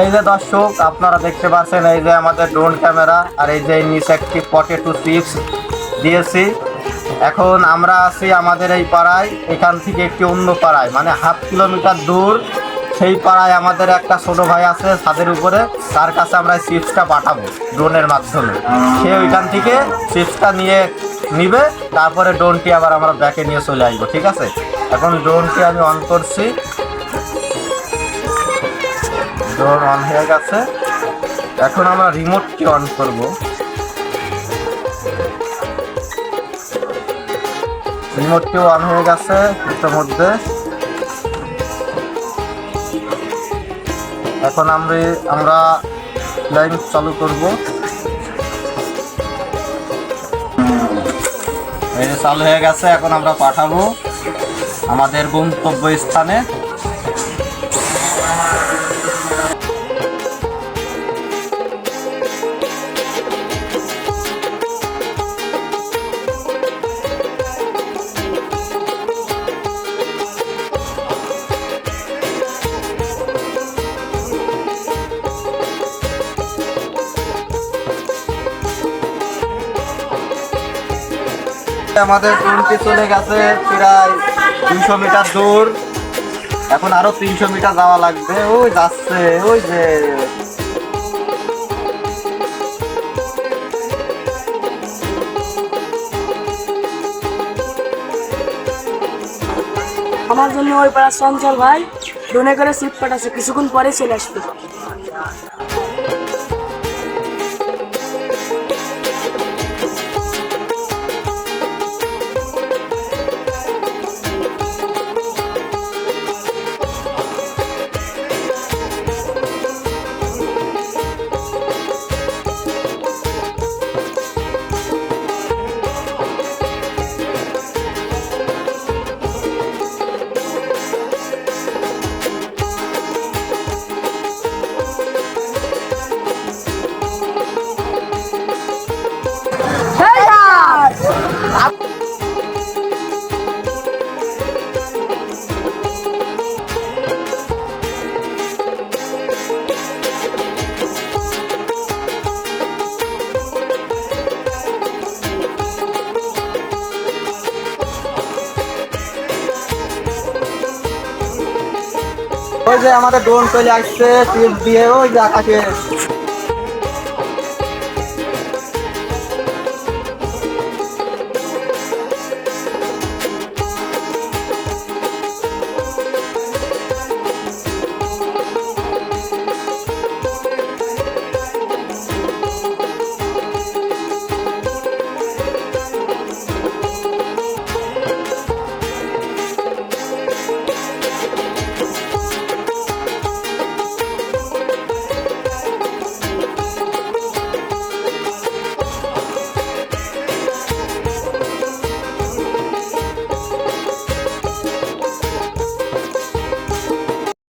এই যে দর্শক, আপনারা দেখতে পাচ্ছেন এই যে আমাদের ড্রোন ক্যামেরা আর এই যে নিচে একটি পটেটো চিপস দিয়েছি। এখন আমরা আছি আমাদের এই পাড়ায়, এখান থেকে একটি অন্য পাড়ায় মানে হাফ কিলোমিটার দূর। সেই পাড়ায় আমাদের একটা ছোট ভাই আছে ছাদের উপরে, তার কাছে আমরা চিপসটা পাঠাবো ড্রোনের মাধ্যমে। সে ওইখান থেকে চিপসটা নিয়ে নিবে, তারপরে ড্রোনটি আবার আমরা ব্যাকে নিয়ে চলে আসব, ঠিক আছে? এখন ড্রোনটি আমি অন করছি। ড্রোন অন হয়ে গেছে। এখন আমরা রিমোটটি অন করব। রিমোটটিও অন হয়ে গেছে ইতিমধ্যে এখন আমরা আমরা লাইন চালু করব। এই চালু হয়ে গেছে, এখন আমরা পাঠাবো আমাদের গন্তব্য স্থানে আমাদের ট্রেনটি চলে গেছে প্রায় দুইশো মিটার দূর। এখন আরও তিনশো মিটার যাওয়া লাগবে। ওই যাচ্ছে, ওই যে। আমার জন্য ওই পাড়ার চঞ্চল ভাই, ডোনে করে সিট পাঠাচ্ছে, কিছুক্ষণ পরে চলে আসবে। ওই যে আমাদের ড্রোন চলে আসছে দিয়ে ওই যে আকাশে।